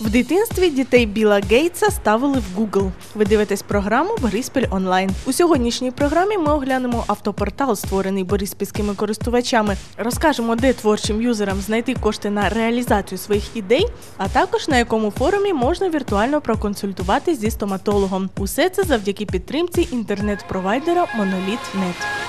В дитинстві дітей Біла Гейтса ставили в Google. Ви дивитесь програму Бориспіль онлайн. У сьогоднішній програмі ми оглянемо автопортал, створений бориспільськими користувачами. Розкажемо, де творчим юзерам знайти кошти на реалізацію своїх ідей, а також на якому форумі можна віртуально проконсультуватись зі стоматологом. Усе це завдяки підтримці інтернет-провайдера Monolith.net.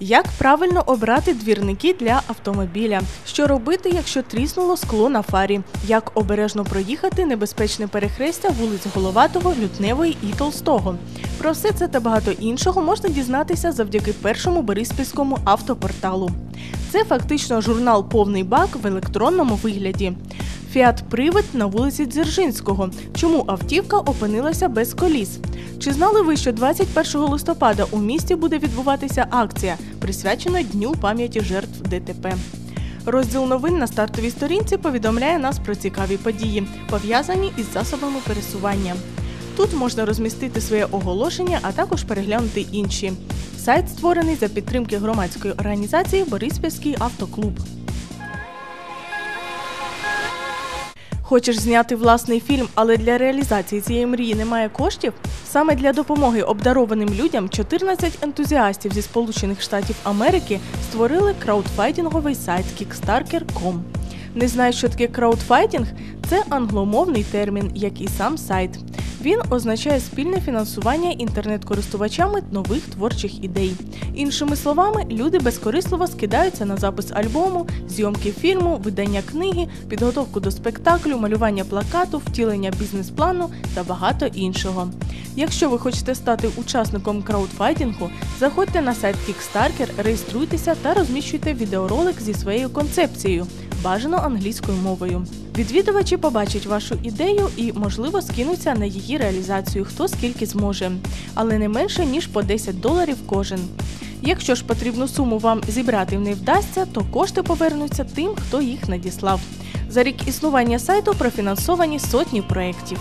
Як правильно обрати двірники для автомобіля? Що робити, якщо тріснуло скло на фарі? Як обережно проїхати небезпечне перехрестя вулиць Головатого, Лютневої і Толстого? Про все це та багато іншого можна дізнатися завдяки першому бориспільському автопорталу. Це фактично журнал Повний бак в електронному вигляді. Фіат Привид на вулиці Дзержинського. Чому автівка опинилася без коліс? Чи знали ви, що 21 листопада у місті буде відбуватися акція, присвячена Дню пам'яті жертв ДТП? Розділ новин на стартовій сторінці повідомляє нас про цікаві події, пов'язані із засобами пересування. Тут можна розмістити своє оголошення, а також переглянути інші. Сайт створений за підтримки громадської організації Бориспільський автоклуб. Хочеш зняти власний фільм, але для реалізації цієї мрії немає коштів? Саме для допомоги обдарованим людям 14 ентузіастів зі Сполучених Штатів Америки створили краудфайтинговий сайт Kickstarter.com. Не знаєш, що таке краудфайтінг? Це англомовний термін, як і сам сайт. Він означає спільне фінансування інтернет-користувачами нових творчих ідей. Іншими словами, люди безкорисливо скидаються на запис альбому, зйомки фільму, видання книги, підготовку до спектаклю, малювання плакату, втілення бізнес-плану та багато іншого. Якщо ви хочете стати учасником краудфайтингу, заходьте на сайт Kickstarter, реєструйтеся та розміщуйте відеоролик зі своєю концепцією, бажано англійською мовою. Відвідувачі побачать вашу ідею і, можливо, скинуться на її реалізацію хто скільки зможе, але не менше ніж по 10 доларів кожен. Якщо ж потрібну суму вам зібрати не вдасться, то кошти повернуться тим, хто їх надіслав. За рік існування сайту профінансовані сотні проєктів.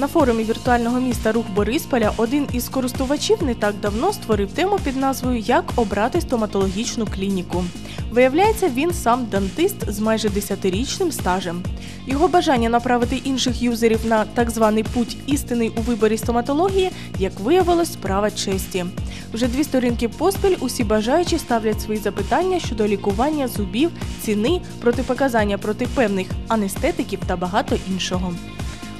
На форумі віртуального міста Рух Борисполя один із користувачів не так давно створив тему під назвою Як обрати стоматологічну клініку. Виявляється, він сам дантист з майже 10-річним стажем. Його бажання направити інших юзерів на так званий путь істини у виборі стоматології, як виявилось, справа честі. Вже дві сторінки поспіль усі бажаючі ставлять свої запитання щодо лікування зубів, ціни, протипоказання проти певних анестетиків та багато іншого.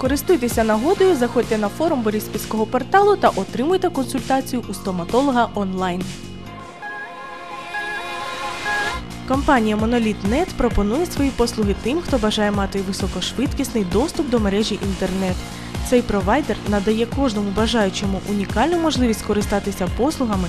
Користуйтеся нагодою, заходьте на форум Бориспільського порталу та отримуйте консультацію у стоматолога онлайн. Компанія Monolith.net пропонує свої послуги тим, хто бажає мати високошвидкісний доступ до мережі інтернет. Цей провайдер надає кожному бажаючому унікальну можливість скористатися послугами